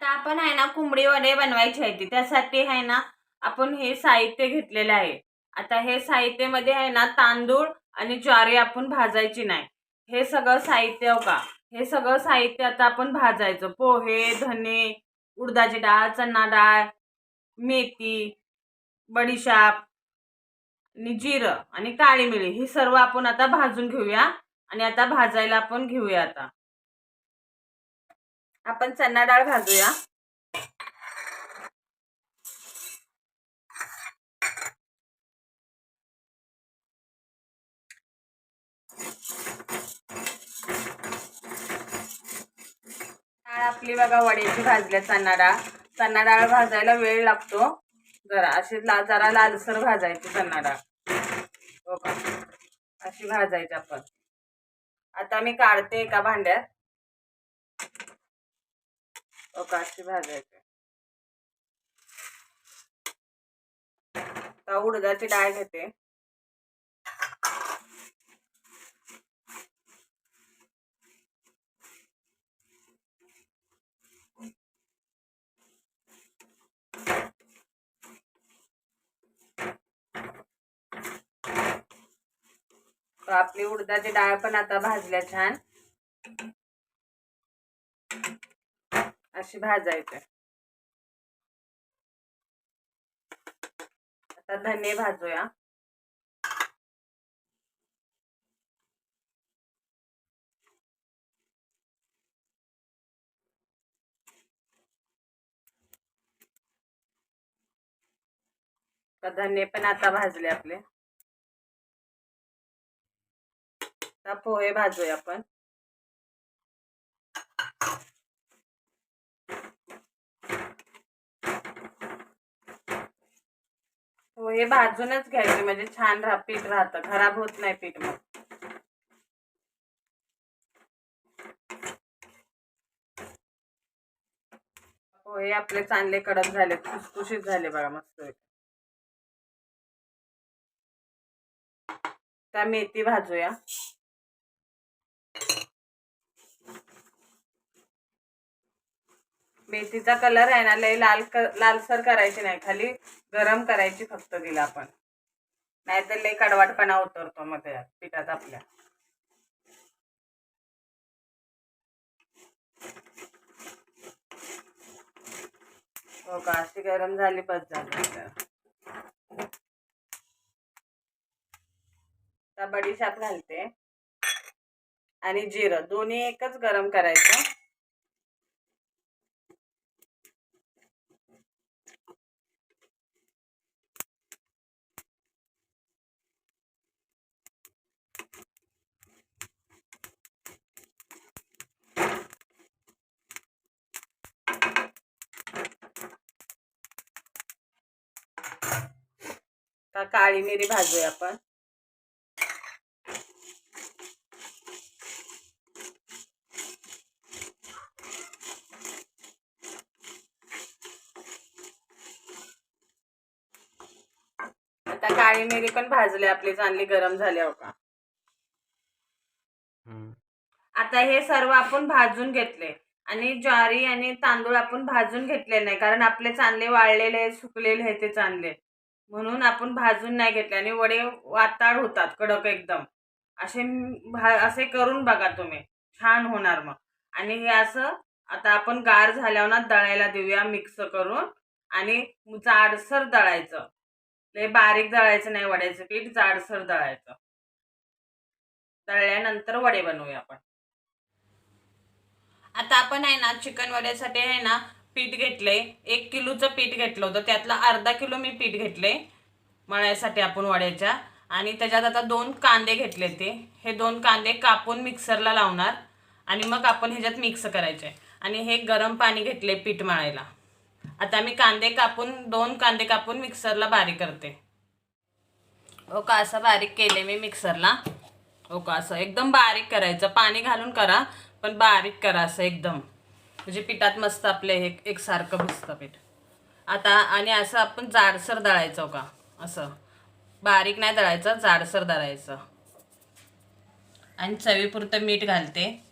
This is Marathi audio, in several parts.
आता आपण आहे ना कोंबडी वडे बनवायची आहे त्यासाठी आहे ना आपण हे साहित्य घेतलेलं आहे. आता हे साहित्यामध्ये आहे ना तांदूळ आणि ज्वारी आपण भाजायची नाही. हे सगळं साहित्य हो का? हे सगळं साहित्य आता आपण भाजायचं. पोहे धने उडदाची डाळ चणा डाळ मेथी बडीशाप आणि जिरं आणि काळी मिरी. ही सर्व आपण आता भाजून घेऊया आणि आता भाजायला आपण घेऊया आता. आपण चणा डाळ भाजूया. डाळ आपली बघा वड्याची भाजल्या चना डाळ. चणा डाळ भाजायला वेळ लागतो. जरा अशी ला जरा लालसर भाजायची चना डाळ. हो अशी भाजायची आपण. आता मी काढते एका भांड्यात. अशी भाजायचे आता उडदाची डाळ घेते. आपली उडदाची डाळ पण आता भाजल्या छान. अशी भाजायचे आता धने भाजूया. तर धने पण आता भाजले आपले. पोहे भाजूया आपण. पोहे भाजूनच घ्यायचे म्हणजे छान राह पीठ राहतं. खराब होत नाही पीठ मग. पोहे आपले चांगले कडक झाले खुसखुशीत झाले बघा मस्त त्या मेथी भाजूया. मेथीचा कलर आहे ना लय लाल क लालसर करायची नाही. खाली गरम करायची फक्त तिला आपण. नाहीतर लय कडवाटपणा उतरतो मग त्या पिठात आपल्या. हो का अशी गरम झाली बस झाली बडीशाप घालते. आणि जिरं दोन्ही एकच गरम करायचं. आता काळी मिरी भाजूया आपण. आता काळी मिरी पण भाजली आपली चांगली गरम झाली हो का. आता हे सर्व आपण भाजून घेतले आणि ज्वारी आणि तांदूळ आपण भाजून घेतले नाही कारण आपले चांगले वाळलेले सुकलेले आहे ते चांगले. म्हणून आपण भाजून नाही घेतले आणि वडे वाताड होतात कडक एकदम. असे भा असे करून बघा तुम्ही. छान होणार मग. आणि हे असं आता आपण गार झाल्यावर ना दळायला देऊया मिक्स करून. आणि जाडसर दळायचं. लय बारीक दळायचं नाही वड्याचं पीठ जाडसर दळायचं. दळल्यानंतर वडे बनवूया आपण. आता आपण आहे ना चिकन वड्यासाठी आहे ना पीठ घेतले एक किलोचं पीठ घेतलं होतं. त्यातलं अर्धा किलो मी पीठ घेतले मळायसाठी आपण वड्याच्या. आणि त्याच्यात आता दोन कांदे घेतले ते. हे दोन कांदे कापून मिक्सरला लावणार. आणि मग आपण ह्याच्यात मिक्स करायचे. आणि हे गरम पाणी घेतले पीठ मळायला. आता मी कांदे कापून दोन कांदे कापून मिक्सरला बारीक करते. हो का असं बारीक केले मी मिक्सरला. हो का असं एकदम बारीक करायचं. पाणी घालून करा पण बारीक करा असं एकदम. म्हणजे पिठात मस्त आपले हे एकसारखं भिजतं पीठ. आता आणि असं आपण जाडसर दळायचं हो का? असं. बारीक नाही दळायचं जाडसर दळायचं. आणि चवीपुरतं मीठ घालते.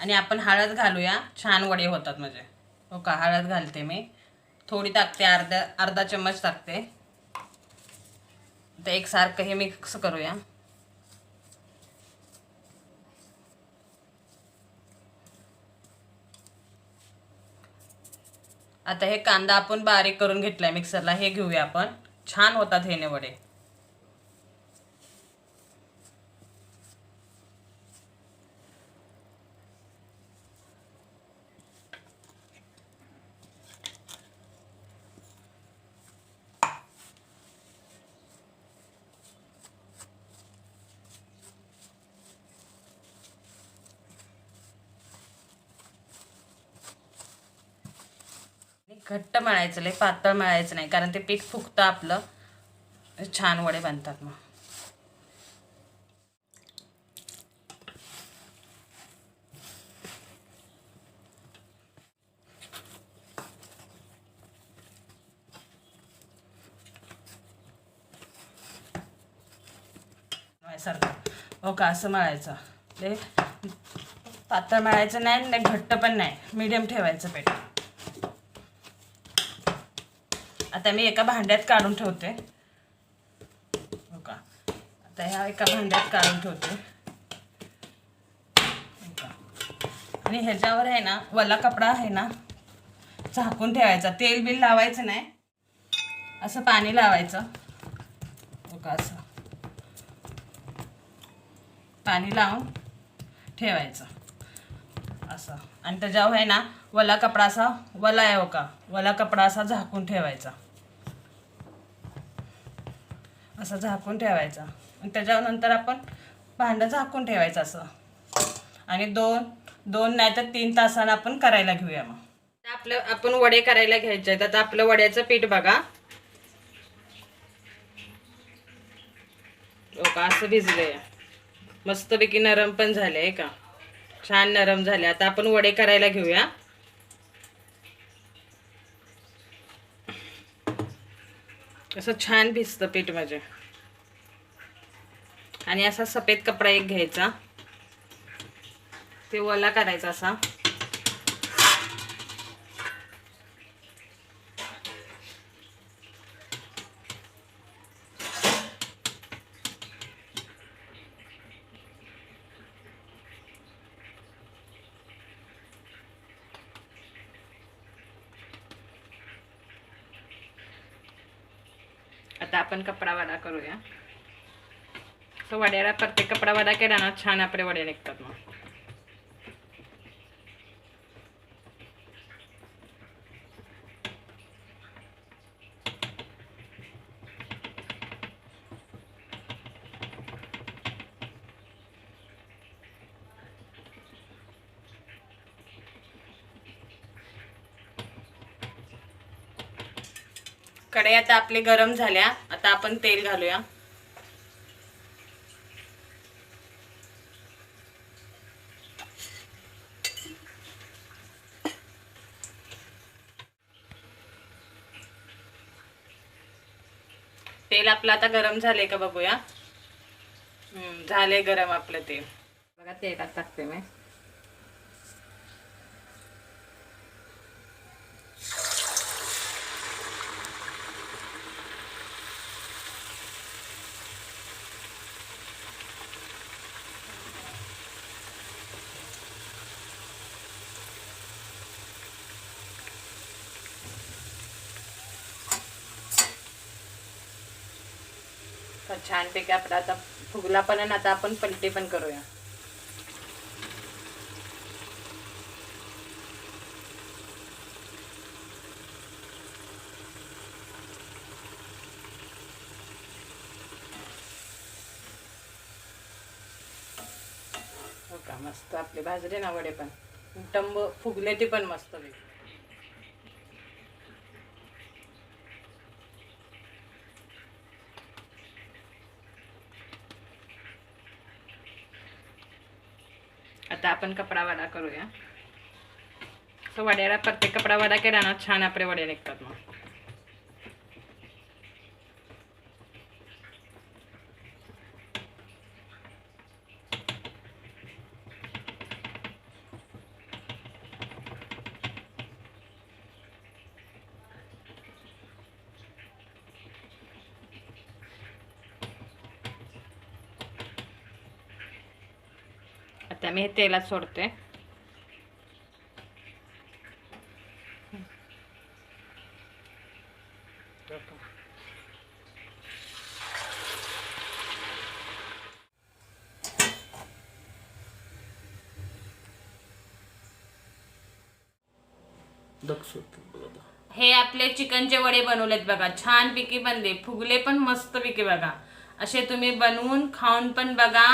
आणि आपण हळद घालूया. छान वडे होतात म्हणजे हो का? हळद घालते मी. थोडी टाकते अर्धा अर्धा चम्मच टाकते. तर एकसारखं हे मिक्स करूया. आता हे कांदा आपण बारीक करून घेतला आहे मिक्सरला हे घेऊया आपण. छान होतात हेने वडे घट्ट मळायचं लय पातळ मळायचं नाही कारण ते पीठ फुगतं आपलं. छान वडे बनतात मग. सारखं हो का असं मळायचं. ते पातळ मळायचं नाही आणि घट्ट पण नाही. मीडियम ठेवायचं पीठ. आता मी एका भांड्यात काढून ठेवते. हो का? आता ह्या एका भांड्यात काढून ठेवते. हो आणि ह्याच्यावर आहे ना वला कपडा आहे ना झाकून ठेवायचा. तेल बिल लावायचं नाही. असं पाणी लावायचं. हो का? असं. पाणी लावून ठेवायचं. असं. आणि त्याच्यावर आहे ना वला कपडा असा वला आहे हो का? वला कपडा असा झाकून ठेवायचा. असं झाकून ठेवायचं. आणि आपण भांडं झाकून ठेवायचं असं. आणि दोन दोन नाही तर तीन तासानं आपण करायला घेऊया मग. आपलं आपण वडे करायला घ्यायचे आहेत. आता आपलं वड्याचं पीठ बघा. हो का असं भिजलंय. मस्तपैकी नरम पण झाले आहे का? छान नरम झाले आता आपण वडे करायला घेऊया. असं छान भिजतं पीठ म्हणजे आणि असा सफेद कपडा एक घ्यायचा. ते ओला करायचा असा. आता आपण कपडा करूया. सो वड्याला प्रत्येक कपडा वडा केला ना छान आपले वडे निघतात मग कढई आता आपली गरम झाल्या. आता आपण तेल घालूया. तेल आपलं आता गरम झाले का बघूया. हम्म, झाले गरम आपलं तेल. बघा तेलात टाकते मी. तर छानपैकी आपला आता फुगला पण आणि आता आपण पलटे पण करूया. हो का? मस्त आपले भाजले ना वडे पण. टंब फुगले ते पण मस्त आता आपण कपडा वडा करूया. तो वड्याला प्रत्येक कपडा वडा केला ना छान आपले वडे निघतात मग आता मी हे तेलात सोडते हे आपले चिकनचे वडे बनवलेत बघा. छान पिकी बनले. फुगले पण मस्त पिकी बघा. असे तुम्ही बनवून खाऊन पण बघा.